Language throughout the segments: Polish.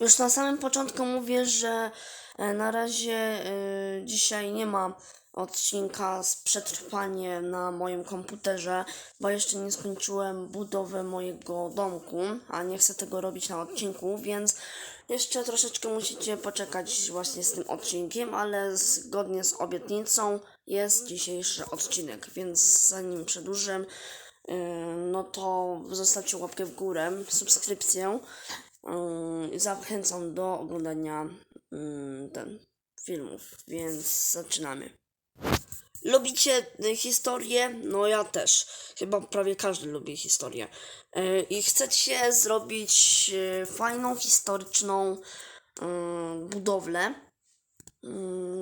Już na samym początku mówię, że e, na razie e, dzisiaj nie ma odcinka z przetrwanie na moim komputerze, bo jeszcze nie skończyłem budowy mojego domku, a nie chcę tego robić na odcinku, więc jeszcze troszeczkę musicie poczekać właśnie z tym odcinkiem, ale zgodnie z obietnicą jest dzisiejszy odcinek, więc zanim przedłużę, e, no to zostawcie łapkę w górę, subskrypcję. Yy, zachęcam do oglądania yy, ten filmów, więc zaczynamy. Lubicie y, historię? No ja też. Chyba prawie każdy lubi historię. Yy, I chcecie zrobić yy, fajną, historyczną budowlę yy,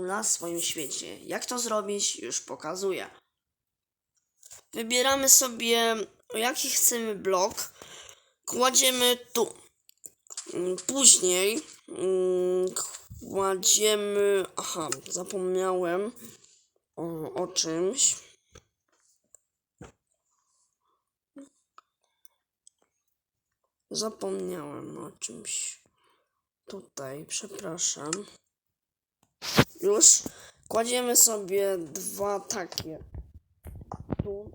na swoim świecie. Jak to zrobić? Już pokazuję. Wybieramy sobie jaki chcemy blok. Kładziemy tu. Mm, Później mm, kładziemy. Aha, zapomniałem o, o czymś. Zapomniałem o czymś. Tutaj, przepraszam. Już kładziemy sobie dwa takie. Tu.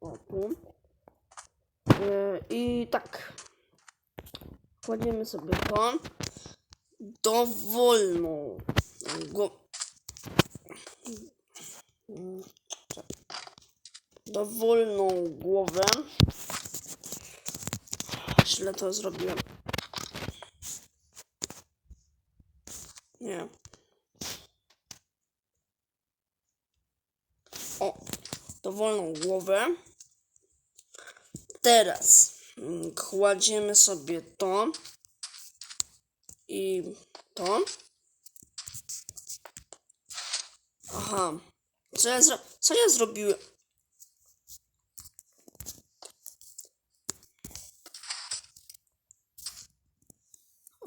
O, tu. Yy, I tak. Kładziemy sobie to. Dowolną. Czekaj. Dowolną głowę. Źle to zrobiłem. Nie. O, dowolną głowę. Teraz mm, kładziemy sobie to i to. Aha. Co ja, co ja zrobiłem?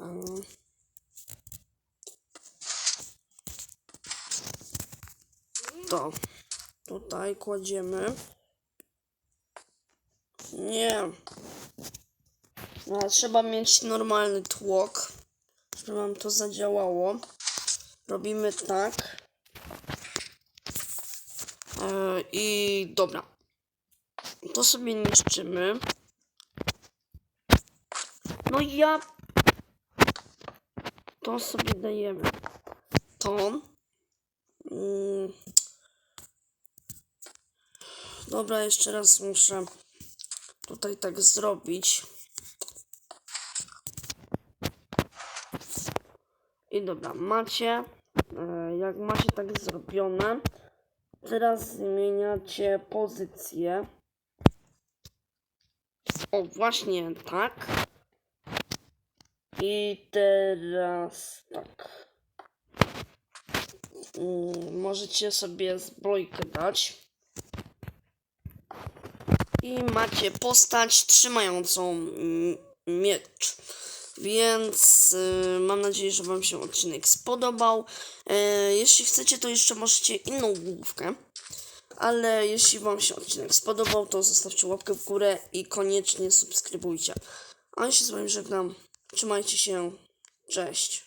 Em. To tutaj kładziemy. Nie. No, trzeba mieć normalny tłok, żeby nam to zadziałało. Robimy tak. E, I dobra. To sobie niszczymy. No i ja. To sobie dajemy. To. Mm. Dobra, jeszcze raz muszę tutaj tak zrobić. I dobra, macie, e, jak macie tak zrobione, teraz zmieniacie pozycję. O, właśnie tak. I teraz tak. Mm, Możecie sobie zbrojkę dać. I macie postać trzymającą mm, miecz. Więc y, mam nadzieję, że Wam się odcinek spodobał. E, jeśli chcecie, to jeszcze możecie inną główkę. Ale jeśli Wam się odcinek spodobał, to zostawcie łapkę w górę i koniecznie subskrybujcie. A ja się z Wami żegnam. Trzymajcie się. Cześć.